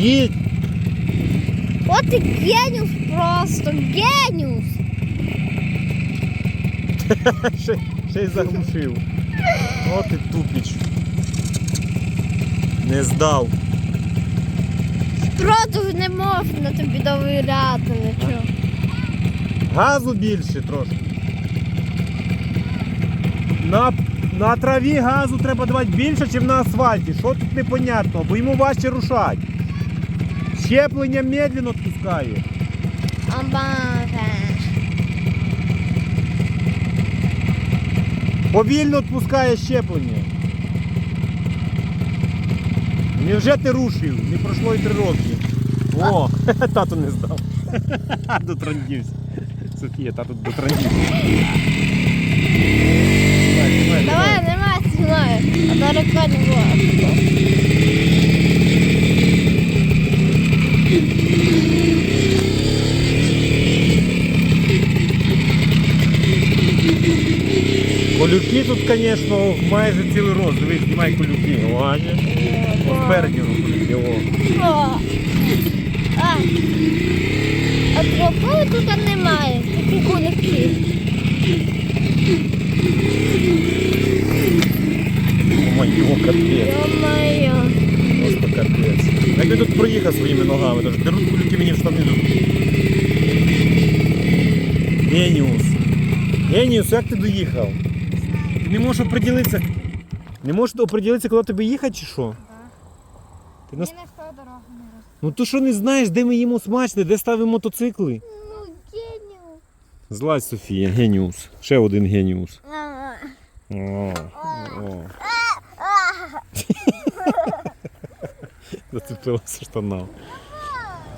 Їдь! От і геніус просто, геніус. Ще, ще й заглушив. От і тупіч. Не здав. Просто не можна тобі довіряти нічого. Газу більше трошки. На, на траві газу треба давати більше, ніж на асфальті. Що тут непонятно, бо йому важче рушати. Щеплення медленно відпускає. Повільно відпускає щеплення. Невже ти рушив? Не пройшло і три роки. О, тато не здав. Дотрондівся. Софія. Знімай, знімай, Давай, нема знаю. А далеко не було. Колюки тут, звісно, майже цілий роз. Дивись, знімай колюки. О, бачиш? Спереді воно колюки. О. О. А. А тропи тут немає. Такі кулики. О, моє, капець. Йо-моє. Просто капець. Як він тут проїхав своїми ногами, тож деруть кулюки мені в штани тут. Геніус. Геніус, як ти доїхав? Ти не можеш оприділитися. Не можеш оприділитися, куди тобі їхати чи що? Ти нас... не що дорогу не роз. Ну то що не знаєш, де ми їмо смачне, де ставимо мотоцикли? Ну, геніус. Злазь, Софія, геніус. Ще один геніус. О, о. Зацепилася штана.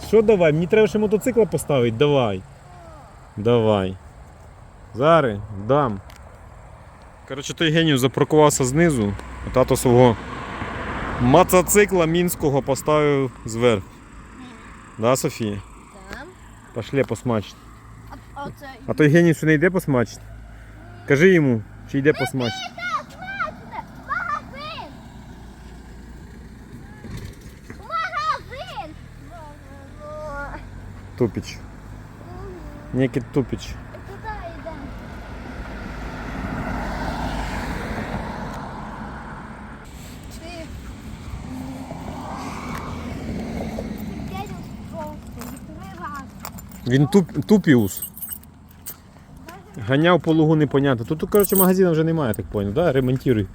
Що давай? Мені треба ще мотоцикла поставити. Давай. Давай. Зараз дам. Коротше, той геніус запаркувався знизу, а тато свого мотоцикла мінського поставив зверху. Да, Софія? Там. Пошли посмачити. А. А той геніус що не йде посмачити? Кажи йому, чи йде посмачити. Тупіч. Некий тупіч. Куди йдемо? Ти... Геніус просто, три рази. Він туп, тупіус. Ганяв по лугу непонятно. Тут, коротше, магазину вже немає, так поняв, да? Ремонтують.